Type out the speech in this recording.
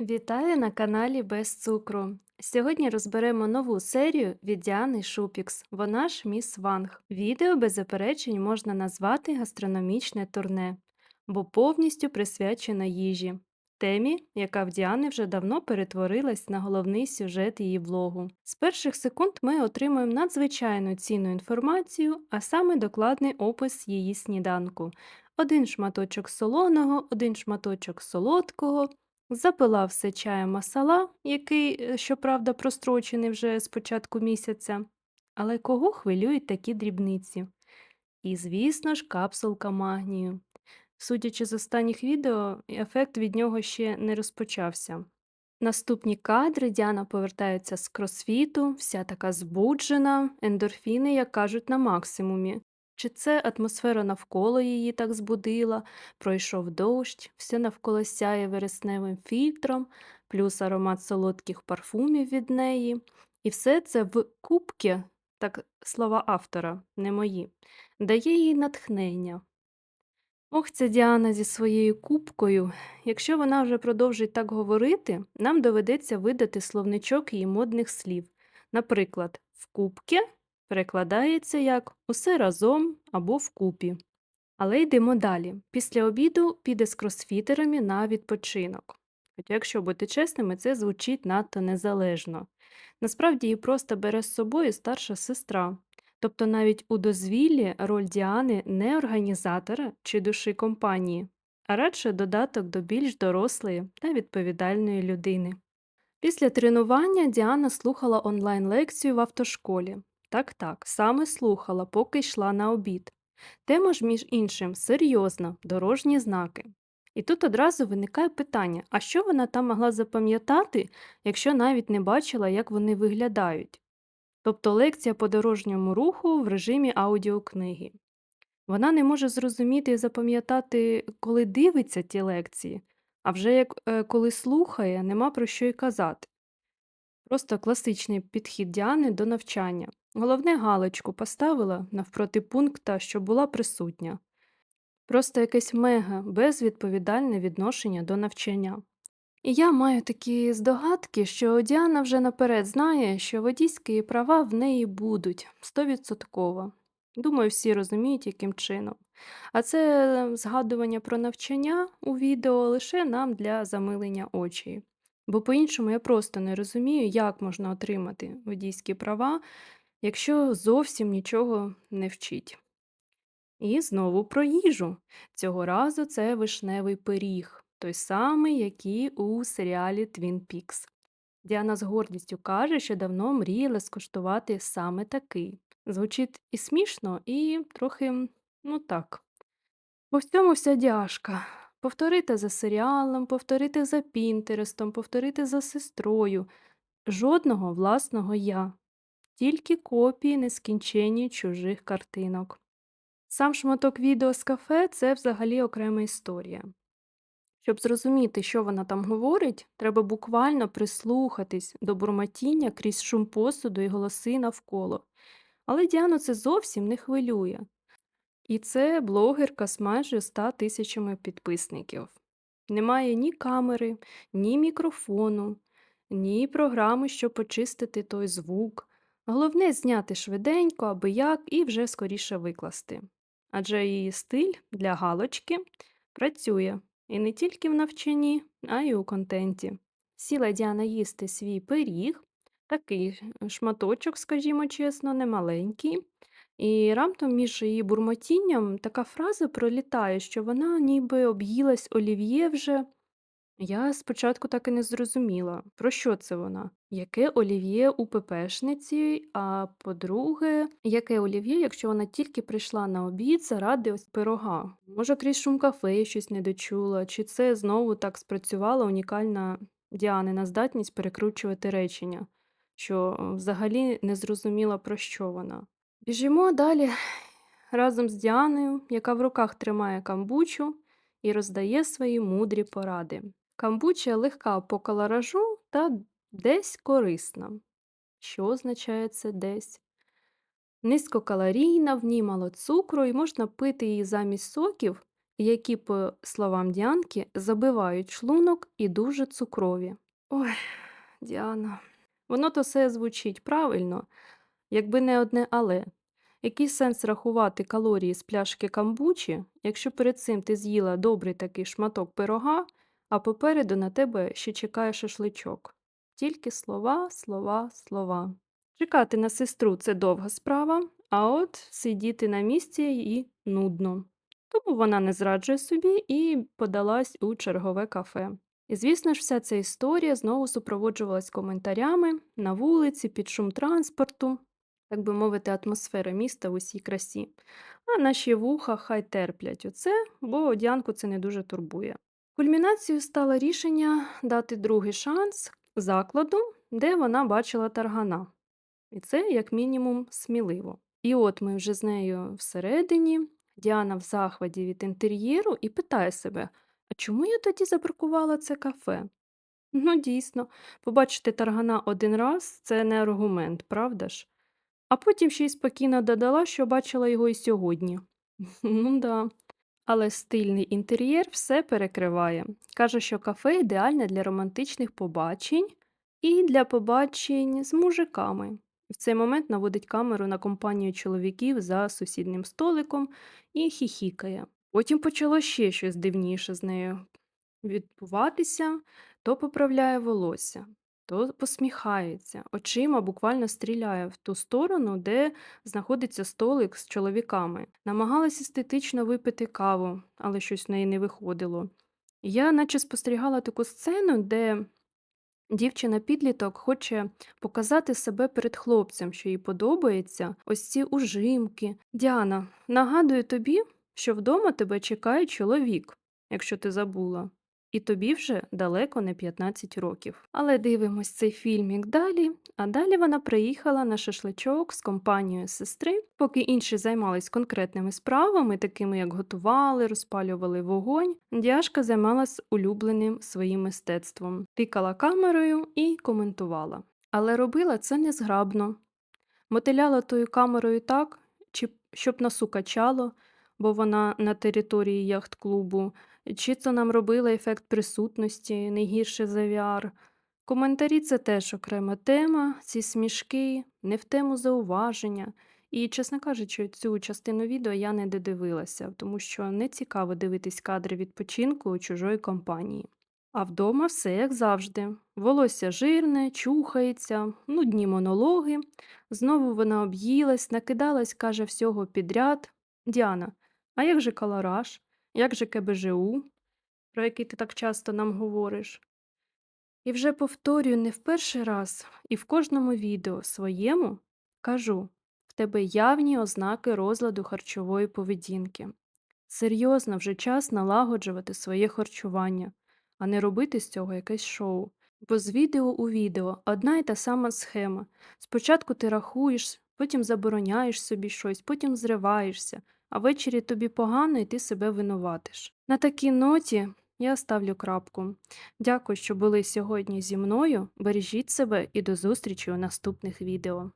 Вітаю на каналі Без цукру. Сьогодні розберемо нову серію від Діани Шупікс. Вона ж Міс Ванг. Відео без заперечень можна назвати гастрономічне турне, бо повністю присвячена їжі. Темі, яка в Діани вже давно перетворилась на головний сюжет її блогу. З перших секунд ми отримуємо надзвичайно цінну інформацію, а саме докладний опис її сніданку. Один шматочок солоного, один шматочок солодкого, Запила все чаєм масала, який, е, щоправда, прострочений вже з початку місяця. Але кого хвилюють такі дрібниці? І, звісно ж, капсулка магнію. Судячи з останніх відео, ефект від нього ще не розпочався. Наступні кадри Діана повертається з кросфіту, вся така збуджена, ендорфіни, як кажуть, на максимумі. Чи це атмосфера навколо її так збудила, пройшов дощ, все навколо сяє вересневим фільтром, плюс аромат солодких парфумів від неї. І все це в кубки, так слова автора, не мої, дає їй натхнення. Ох, ця Діана зі своєю кубкою. Якщо вона вже продовжить так говорити, нам доведеться видати словничок її модних слів. Наприклад, в кубки перекладається як усе разом або вкупі. Але йдемо далі. Після обіду піде з кросфітерами на відпочинок. Хоча, якщо бути чесними, це звучить надто незалежно. Насправді її просто бере з собою старша сестра. Тобто навіть у дозвіллі роль Діани не організатора чи душі компанії, а радше додаток до більш дорослої та відповідальної людини. Після тренування Діана слухала онлайн-лекцію в автошколі. Так так, саме слухала, поки йшла на обід. Тема ж, між іншим, серйозна, дорожні знаки. І тут одразу виникає питання: а що вона там могла запам'ятати, якщо навіть не бачила, як вони виглядають? Тобто лекція по дорожньому руху в режимі аудіокниги. Вона не може зрозуміти і запам'ятати, коли дивиться ті лекції, а вже як е, коли слухає, нема про що й казати. Просто класичний підхід Діани до навчання. Головне галочку поставила навпроти пункта, що була присутня. Просто якесь мега безвідповідальне відношення до навчання. І я маю такі здогадки, що Діана вже наперед знає, що водійські права в неї будуть стовідсотково. Думаю, всі розуміють, яким чином. А це згадування про навчання у відео лише нам для замилення очей. Бо по-іншому я просто не розумію, як можна отримати водійські права, якщо зовсім нічого не вчить. І знову про їжу. Цього разу це вишневий пиріг, той самий, який у серіалі Twin Peaks. Діана з гордістю каже, що давно мріяла скуштувати саме такий. Звучить і смішно, і трохи, ну так. Бо в цьому вся дяжка. Повторити за серіалом, повторити за Пінтерестом, повторити за сестрою. Жодного власного я, тільки копії нескінченні чужих картинок. Сам шматок відео з кафе це взагалі окрема історія. Щоб зрозуміти, що вона там говорить, треба буквально прислухатись до бурмотіння крізь шум посуду і голоси навколо. Але Діану це зовсім не хвилює. І це блогерка з майже ста тисячами підписників. Немає ні камери, ні мікрофону, ні програми, щоб почистити той звук. Головне зняти швиденько, аби як, і вже скоріше викласти. Адже її стиль для галочки працює і не тільки в навчанні, а й у контенті. Сіла Діана їсти свій пиріг, такий шматочок, скажімо чесно, немаленький. І раптом між її бурмотінням така фраза пролітає, що вона ніби об'їлась олів'є вже. Я спочатку так і не зрозуміла, про що це вона? Яке олів'є у пепешниці, а по-друге, яке олів'є, якщо вона тільки прийшла на обід заради ось пирога? Може, крізь шум кафе щось не дочула, чи це знову так спрацювала унікальна Діанина здатність перекручувати речення, що взагалі не зрозуміла, про що вона. Біжимо далі разом з Діаною, яка в руках тримає камбучу і роздає свої мудрі поради. Камбуча легка по калоражу та десь корисна. Що означає це десь? Низькокалорійна, в ній мало цукру і можна пити її замість соків які, по словам Діанки, забивають шлунок і дуже цукрові. Ой, Діана. Воно то все звучить правильно, якби не одне але. Який сенс рахувати калорії з пляшки камбучі, якщо перед цим ти з'їла добрий такий шматок пирога, а попереду на тебе ще чекає шашличок? Тільки слова, слова, слова. Чекати на сестру це довга справа, а от сидіти на місці їй нудно. Тому вона не зраджує собі і подалась у чергове кафе. І, звісно ж, вся ця історія знову супроводжувалась коментарями на вулиці, під шум транспорту, так би мовити, атмосфера міста в усій красі. А наші вуха хай терплять оце, бо Діанку це не дуже турбує. Кульмінацією стало рішення дати другий шанс закладу, де вона бачила таргана. І це, як мінімум, сміливо. І от ми вже з нею всередині. Діана в захваті від інтер'єру і питає себе: а чому я тоді забракувала це кафе? Ну, дійсно, побачити таргана один раз це не аргумент, правда ж? А потім ще й спокійно додала, що бачила його і сьогодні. Ну да. Але стильний інтер'єр все перекриває. Каже, що кафе ідеальне для романтичних побачень і для побачень з мужиками. В цей момент наводить камеру на компанію чоловіків за сусіднім столиком і хіхікає. Потім почало ще щось дивніше з нею відбуватися, то поправляє волосся, то посміхається, очима буквально стріляє в ту сторону, де знаходиться столик з чоловіками. Намагалась естетично випити каву, але щось в неї не виходило. Я наче спостерігала таку сцену, де дівчина-підліток хоче показати себе перед хлопцем, що їй подобається, ось ці ужимки. Діана, нагадую тобі, що вдома тебе чекає чоловік, якщо ти забула. І тобі вже далеко не 15 років. Але дивимось цей фільмік далі. А далі вона приїхала на шашличок з компанією сестри, поки інші займались конкретними справами, такими як готували, розпалювали вогонь. Діашка займалась улюбленим своїм мистецтвом, тикала камерою і коментувала. Але робила це незграбно. Мотиляла тою камерою так, щоб носу качало, бо вона на території яхт-клубу, чи це нам робило ефект присутності, не гірше за VR. Коментарі це теж окрема тема, ці смішки, не в тему зауваження. І, чесно кажучи, цю частину відео я не додивилася, тому що не цікаво дивитись кадри відпочинку у чужої компанії. А вдома все як завжди. Волосся жирне, чухається, нудні монологи. Знову вона об'їлась, накидалась, каже, всього підряд. Діана, а як же калораж? Як же КБЖУ, про який ти так часто нам говориш? І вже повторюю не в перший раз, і в кожному відео своєму кажу в тебе явні ознаки розладу харчової поведінки. Серйозно вже час налагоджувати своє харчування, а не робити з цього якесь шоу. Бо з відео у відео одна й та сама схема. Спочатку ти рахуєш, потім забороняєш собі щось, потім зриваєшся, а ввечері тобі погано і ти себе винуватиш. На такій ноті я ставлю крапку. Дякую, що були сьогодні зі мною. Бережіть себе і до зустрічі у наступних відео.